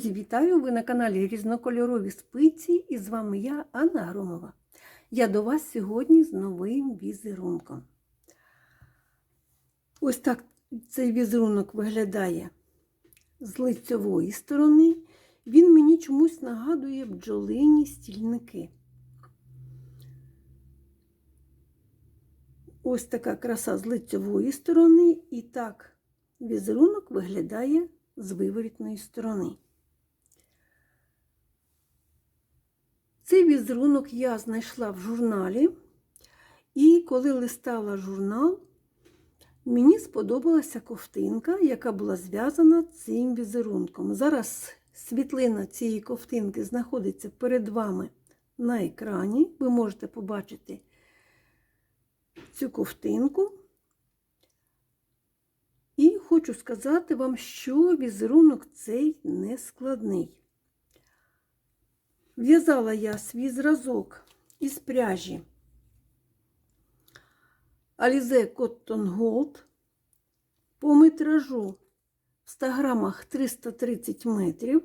Друзі, вітаю! Ви на каналі Різнокольорові спиці і з вами я, Анна Громова. Я до вас сьогодні з новим візерунком. Ось так цей візерунок виглядає з лицьової сторони. Він мені чомусь нагадує бджолині стільники. Ось така краса з лицьової сторони, і так візерунок виглядає з виворітної сторони. Цей візерунок я знайшла в журналі, і коли листала журнал, мені сподобалася ковтинка, яка була зв'язана цим візерунком. Зараз світлина цієї ковтинки знаходиться перед вами на екрані. Ви можете побачити цю ковтинку. І хочу сказати вам, що візерунок цей не складний. В'язала я свій зразок із пряжі Alize Cotton Gold по метражу в 100 грамах 330 метрів,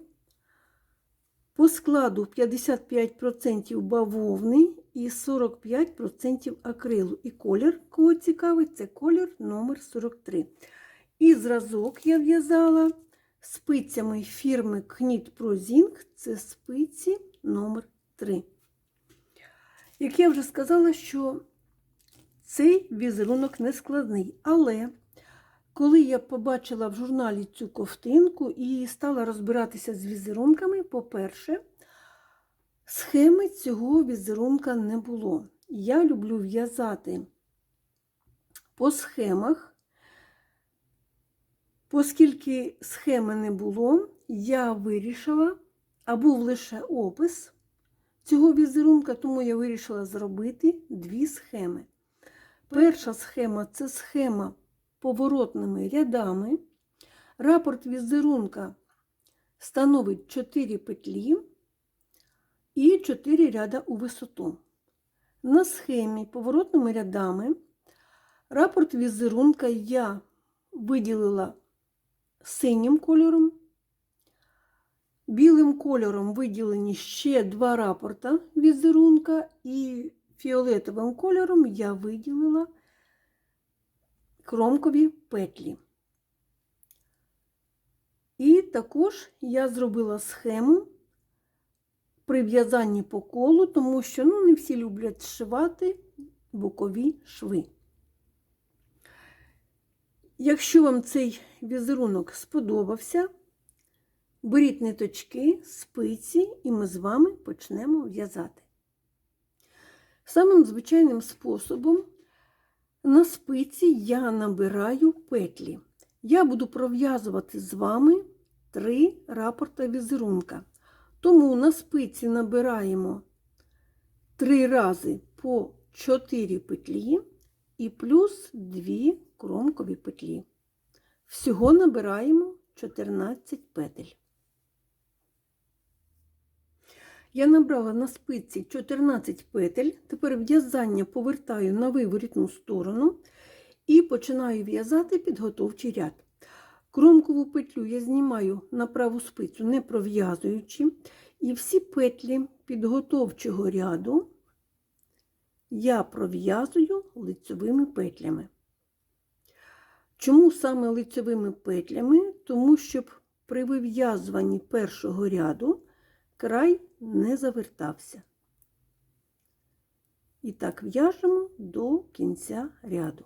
по складу 55% бавовни і 45% акрилу. І колір, кого цікавить, це колір номер 43. І зразок я в'язала спицями фірми Knit Prozing, це спиці номер 3 Як я вже сказала, що цей візерунок не складний, але коли я побачила в журналі цю ковтинку і стала розбиратися з візерунками, по-перше, схеми цього візерунка не було. Я люблю в'язати по схемах. Оскільки схеми не було, я вирішила, а був лише опис цього візерунка, тому я вирішила зробити дві схеми. Перша схема це схема поворотними рядами. Рапорт візерунка становить 4 петлі і 4 ряда у висоту. На схемі поворотними рядами рапорт візерунка я виділила синім кольором. Білим кольором виділені ще два рапорта візерунка, і фіолетовим кольором я виділила кромкові петлі. І також я зробила схему при в'язанні по колу, тому що ну, не всі люблять зшивати бокові шви. Якщо вам цей візерунок сподобався, беріть ниточки, спиці, і ми з вами почнемо в'язати. Самим звичайним способом на спиці я набираю петлі. Я буду пров'язувати з вами три рапорта візерунка. Тому на спиці набираємо три рази по 4 петлі і плюс 2 кромкові петлі. Всього набираємо 14 петель. Я набрала на спиці 14 петель, тепер в'язання повертаю на виворітну сторону і починаю в'язати підготовчий ряд. Кромкову петлю я знімаю на праву спицю, не пров'язуючи, і всі петлі підготовчого ряду я пров'язую лицьовими петлями. Чому саме лицьовими петлями? Тому щоб при вив'язуванні першого ряду край не завертався. І так в'яжемо до кінця ряду.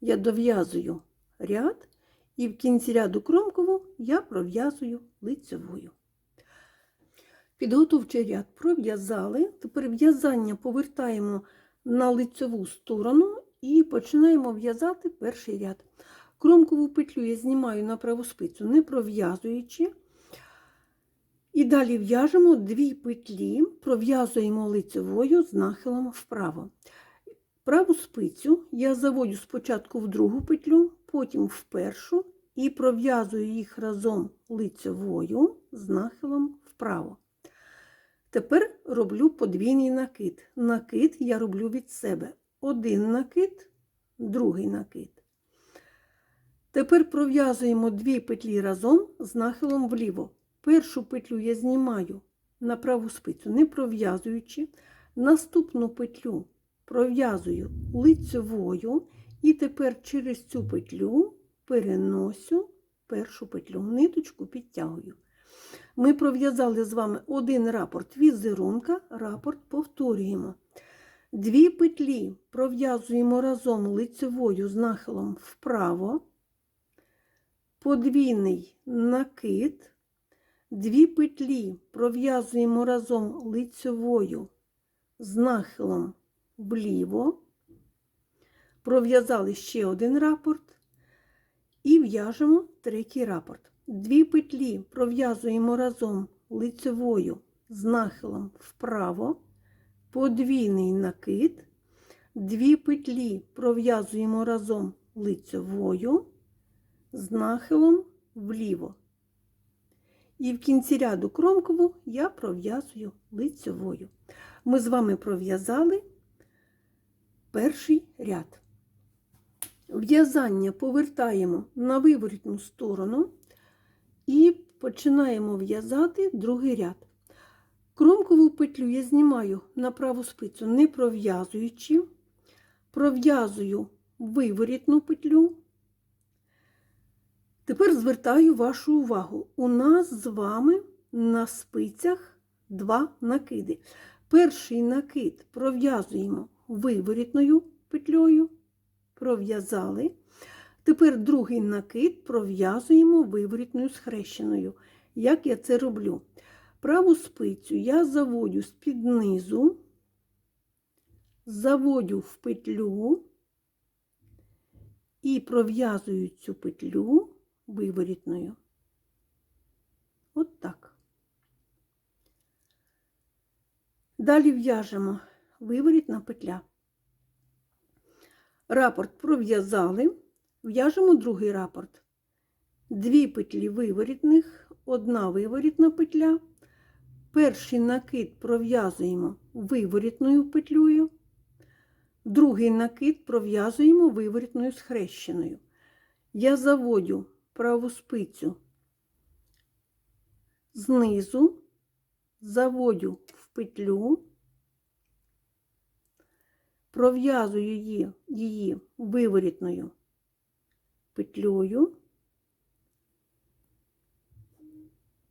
Я дов'язую ряд і в кінці ряду кромкову я пров'язую лицьовою. Підготовчий ряд пров'язали. Тепер в'язання повертаємо на лицьову сторону і починаємо в'язати перший ряд. Кромкову петлю я знімаю на праву спицю, не пров'язуючи. І далі в'яжемо дві петлі, пров'язуємо лицевою з нахилом вправо. Праву спицю я заводю спочатку в другу петлю, потім в першу і пров'язую їх разом лицевою з нахилом вправо. Тепер роблю подвійний накид. Накид я роблю від себе. Один накид, другий накид. Тепер пров'язуємо дві петлі разом з нахилом вліво. Першу петлю я знімаю на праву спицю, не пров'язуючи. Наступну петлю пров'язую лицевою і тепер через цю петлю переносю першу петлю, ниточку підтягую. Ми пров'язали з вами один рапорт візерунка, рапорт повторюємо. Дві петлі пров'язуємо разом лицевою з нахилом вправо, подвійний накид, дві петлі пров'язуємо разом лицевою з нахилом вліво, пров'язали ще один рапорт. І в'яжемо третій рапорт. Дві петлі пров'язуємо разом лицевою з нахилом вправо, подвійний накид, дві петлі пров'язуємо разом лицевою з нахилом вліво. І в кінці ряду кромкову я пров'язую лицевою. Ми з вами пров'язали перший ряд. В'язання повертаємо на виворітну сторону і починаємо в'язати другий ряд. Кромкову петлю я знімаю на праву спицю, не пров'язуючи, пров'язую виворітну петлю. Тепер звертаю вашу увагу. У нас з вами на спицях два накиди. Перший накид пров'язуємо виворітною петлею, пров'язали. Тепер другий накид пров'язуємо виворітною схрещеною. Як я це роблю? Праву спицю я заводю з-під низу, заводю в петлю і пров'язую цю петлю виворітною. От так. Далі в'яжемо виворітна петля. Рапорт пров'язали, в'яжемо другий рапорт. Дві петлі виворітних, одна виворітна петля. Перший накид пров'язуємо виворітною петлею, другий накид пров'язуємо виворітною схрещеною. Я заводю праву спицю знизу, заводю в петлю, пров'язую її, її виворітною петлею,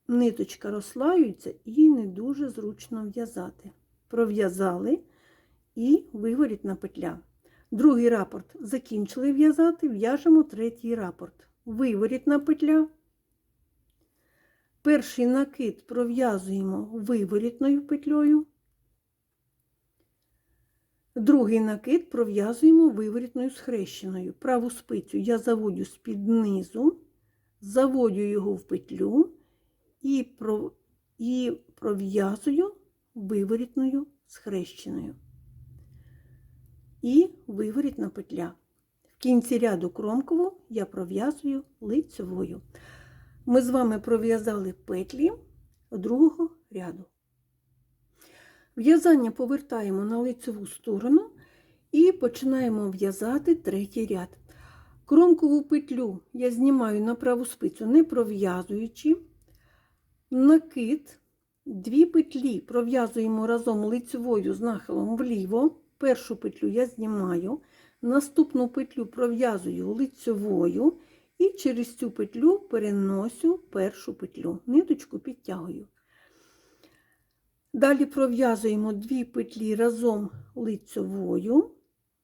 ниточка розслаюється і не дуже зручно в'язати. Пров'язали і виворітна петля. Другий рапорт закінчили в'язати, в'яжемо третій рапорт. Виворітна петля. Перший накид пров'язуємо виворітною петлею. Другий накид пров'язуємо виворітною схрещеною. Праву спицю я заводю з-під низу, заводю його в петлю і про- і пров'язую виворітною схрещеною. І виворітна петля. В кінці ряду кромкову я пров'язую лицевою. Ми з вами пров'язали петлі другого ряду. В'язання повертаємо на лицеву сторону і починаємо в'язати третій ряд. Кромкову петлю я знімаю на праву спицю, не пров'язуючи. Накид, дві петлі пров'язуємо разом лицевою з нахилом вліво. Першу петлю я знімаю, наступну петлю пров'язую лицевою і через цю петлю переносю першу петлю, ниточку підтягую. Далі пров'язуємо дві петлі разом лицевою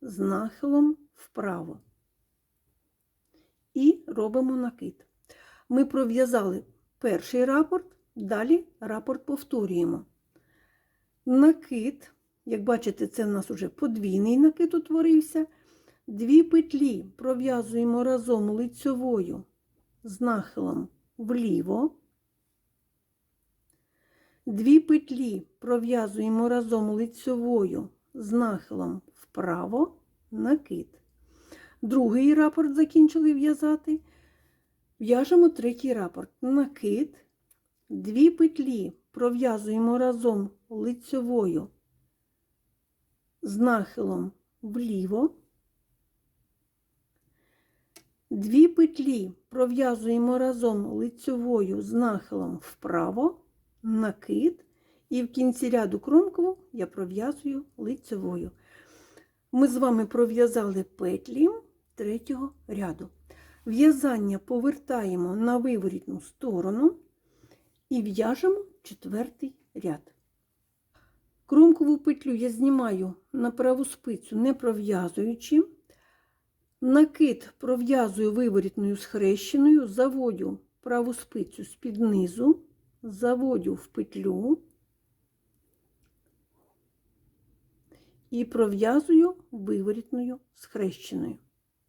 з нахилом вправо. І робимо накид. Ми пров'язали перший рапорт, далі рапорт повторюємо. Накид, як бачите, це в нас вже подвійний накид утворився. Дві петлі пров'язуємо разом лицевою з нахилом вліво. Дві петлі пров'язуємо разом лицевою з нахилом вправо, накид. Другий рапорт закінчили в'язати. В'яжемо третій рапорт. Накид. Дві петлі пров'язуємо разом лицевою з нахилом вліво. Дві петлі пров'язуємо разом лицьовою з нахилом вправо, накид, і в кінці ряду кромкову я пров'язую лицьовою. Ми з вами пров'язали петлі третього ряду. В'язання повертаємо на виворітну сторону і в'яжемо четвертий ряд. Кромкову петлю я знімаю на праву спицю, не пров'язуючи. Накид пров'язую виворітною схрещеною, заводю праву спицю з-під низу, заводю в петлю і пров'язую виворітною схрещеною.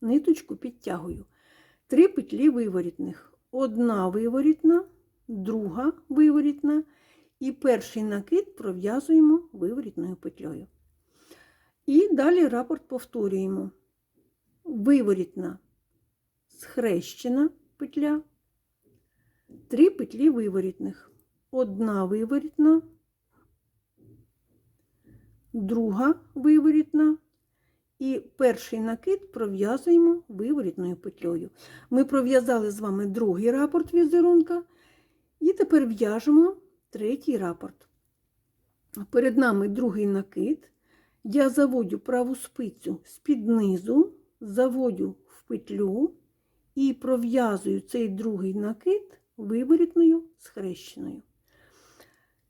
Ниточку підтягую. Три петлі виворітних. Одна виворітна, друга виворітна і перший накид пров'язуємо виворітною петлею. І далі рапорт повторюємо. Виворітна схрещена петля, три петлі виворітних. Одна виворітна, друга виворітна і перший накид пров'язуємо виворітною петлею. Ми пров'язали з вами другий рапорт візерунка, і тепер в'яжемо третій рапорт. Перед нами другий накид. Я заводю праву спицю з-під низу, заводю в петлю і пров'язую цей другий накид виворітною схрещеною.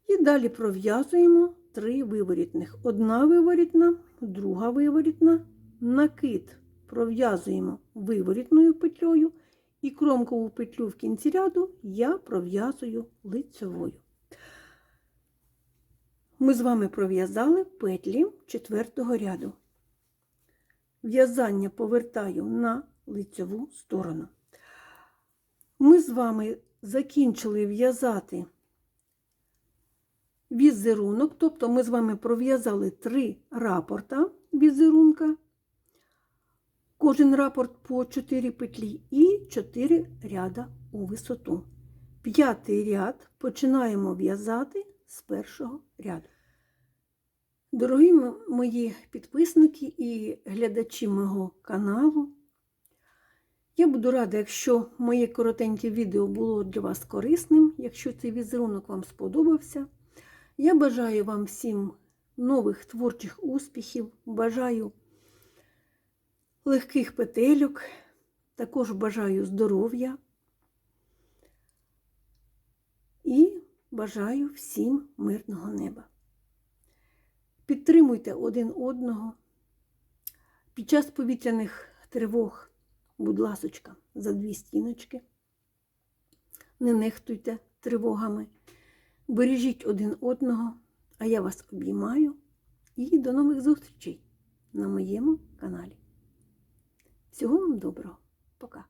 І далі пров'язуємо три виворітних. Одна виворітна, друга виворітна, накид пров'язуємо виворітною петлею, і кромкову петлю в кінці ряду я пров'язую лицевою. Ми з вами пров'язали петлі четвертого ряду. В'язання повертаю на лицеву сторону. Ми з вами закінчили в'язати візерунок, тобто ми з вами пров'язали три рапорта візерунка, кожен рапорт по 4 петлі і 4 ряда у висоту. П'ятий ряд починаємо в'язати з першого ряду. Дорогі мої підписники і глядачі мого каналу, я буду рада, якщо моє коротеньке відео було для вас корисним, якщо цей візерунок вам сподобався. Я бажаю вам всім нових творчих успіхів, бажаю легких петельок, також бажаю здоров'я і бажаю всім мирного неба. Підтримуйте один одного. Під час повітряних тривог, будь ласочка, за дві стіночки. Не нехтуйте тривогами. Бережіть один одного, а я вас обіймаю і до нових зустрічей на моєму каналі. Всього вам доброго. Пока!